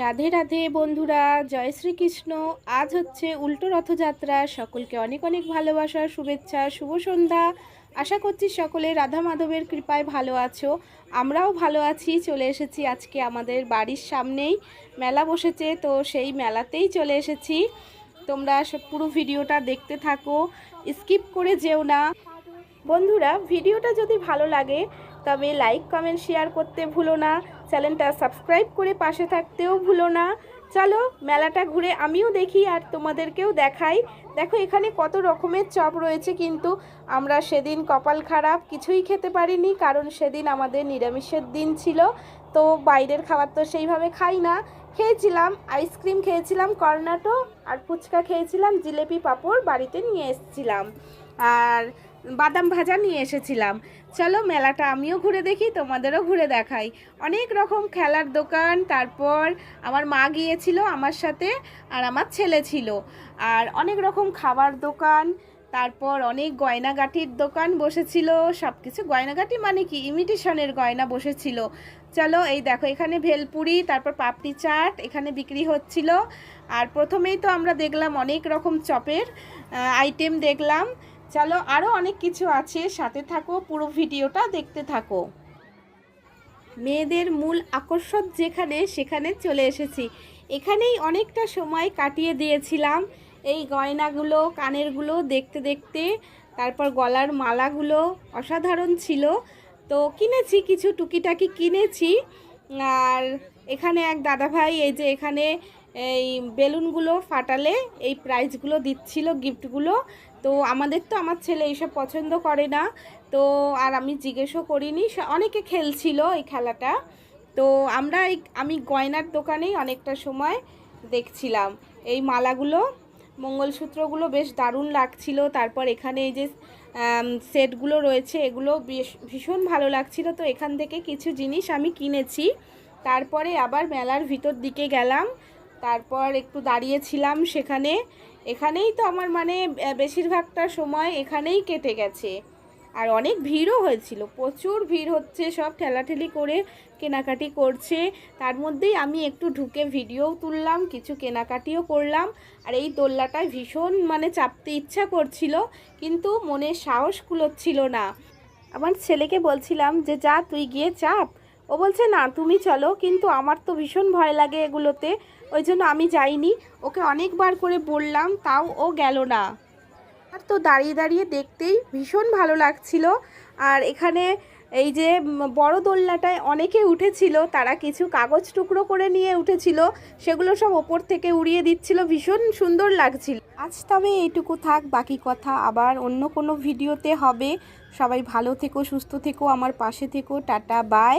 রাধে রাধে বন্ধুরা, জয় শ্রীকৃষ্ণ। আজ হচ্ছে উল্টো রথযাত্রা। সকলকে অনেক অনেক ভালোবাসা, শুভেচ্ছা, শুভ সন্ধ্যা। আশা করছি সকলে রাধা মাধবের কৃপায় ভালো আছো। আমরাও ভালো আছি, চলে এসেছি আজকে আমাদের বাড়ির সামনেই। মেলা বসেছে, তো সেই মেলাতেই চলে এসেছি। তোমরা পুরো ভিডিওটা দেখতে থাকো, স্কিপ করে যেও না। বন্ধুরা, ভিডিওটা যদি ভালো লাগে, তবে লাইক, কমেন্ট, শেয়ার করতে ভুলো না। চ্যানেলটা সাবস্ক্রাইব করে পাশে থাকতেও ভুলো না। চলো মেলাটা ঘুরে আমিও দেখি আর তোমাদেরকেও দেখাই। দেখো এখানে কত রকমের চপ রয়েছে কিন্তু আমরা সেদিন কপাল খারাপ কিছুই খেতে পারিনি কারণ সেদিন আমাদের নিরামিষের দিন ছিল। তো বাইরের খাবার তো সেইভাবে খাই না। খেয়েছিলাম, আইসক্রিম খেয়েছিলাম, কর্নাটো আর ফুচকা খেয়েছিলাম, জিলেপি পাঁপড় বাড়িতে নিয়ে এসেছিলাম। আর বাদাম ভাজা নিয়ে এসেছিলাম। চলো মেলাটা আমিও ঘুরে দেখি, তোমাদেরও ঘুরে দেখাই। অনেক রকম খেলার দোকান, তারপর আমার মা গিয়েছিল আমার সাথে আর আমার ছেলে ছিল। আর অনেক রকম খাবার দোকান, তারপর অনেক গয়নাগাটির দোকান বসেছিল। সব কিছু গয়নাগাটি মানে কি? ইমিটেশনের গয়না বসেছিল। চলো এই দেখো, এখানে ভেলপুরি, তারপর পাপড়ি চাট এখানে বিক্রি হচ্ছিল। আর প্রথমেই তো আমরা দেখলাম অনেক রকম চপের আইটেম দেখলাম। চলো আরও অনেক কিছু আছে, সাথে থাকো, পুরো ভিডিওটা দেখতে থাকো। মেয়েদের মূল আকর্ষণ যেখানে, সেখানে চলে এসেছি। এখানেই অনেকটা সময় কাটিয়ে দিয়েছিলাম। এই গয়নাগুলো, কানেরগুলো দেখতে দেখতে, তারপর গলার মালাগুলো অসাধারণ ছিল। তো কিনেছি, কিছু টুকিটাকি কিনেছি। আর এখানে এক দাদাভাই, এই যে এখানে এই বেলুনগুলো ফাটালে এই প্রাইজগুলো দিচ্ছিল, গিফটগুলো। তো আমাদের তো আমার ছেলে এইসব পছন্দ করে না। তো আর আমি জিজ্ঞেসও করিনি অনেকে খেলছিল এই খেলাটা। তো আমরা এই, আমি গয়নার দোকানেই অনেকটা সময় দেখছিলাম। এই মালাগুলো, মঙ্গলসূত্রগুলো বেশ দারুণ লাগছিল। তারপর এখানে এই যে সেটগুলো রয়েছে, এগুলো ভীষণ ভালো লাগছিল। তো এখান থেকে কিছু জিনিস আমি কিনেছি। তারপরে আবার মেলার ভিতর দিকে গেলাম। তারপর একটু দাঁড়িয়েছিলাম সেখানে। এখানেই তো আমার মানে বেশিরভাগটা সময় এখানেই কেটে গেছে। আর অনেক ভিড়ও হয়েছিল, প্রচুর ভিড় হচ্ছে, সব ঠেলাঠেলি করে কেনাকাটি করছে। তার মধ্যেই আমি একটু ঢুকে ভিডিও তুললাম, কিছু কেনাকাটিও করলাম। আর এই দোল্লাটায় ভীষণ মানে চাপতে ইচ্ছা করছিল, কিন্তু মনে সাহস কুলোচ্ছিল না। আমার ছেলেকে বলছিলাম যে, যা, তুই গিয়ে চাপ। ও বলছে, না, তুমি চলো, কিন্তু আমার তো ভীষণ ভয় লাগে এগুলোতে। ওই জন্য আমি যাইনি। ওকে অনেকবার করে বললাম, তাও ও গেল না। আর তো দাঁড়িয়ে দাঁড়িয়ে দেখতেই ভীষণ ভালো লাগছিল। আর এখানে এই যে বড় দোলনাটায় অনেকে উঠেছিল, তারা কিছু কাগজ টুকরো করে নিয়ে উঠেছিল, সেগুলো সব ওপর থেকে উড়িয়ে দিচ্ছিল, ভীষণ সুন্দর লাগছিল। আজ তবে এইটুকু থাক, বাকি কথা আবার অন্য কোনো ভিডিওতে হবে। সবাই ভালো থেকো, সুস্থ থেকো, আমার পাশে থেকো, টাটা, বাই।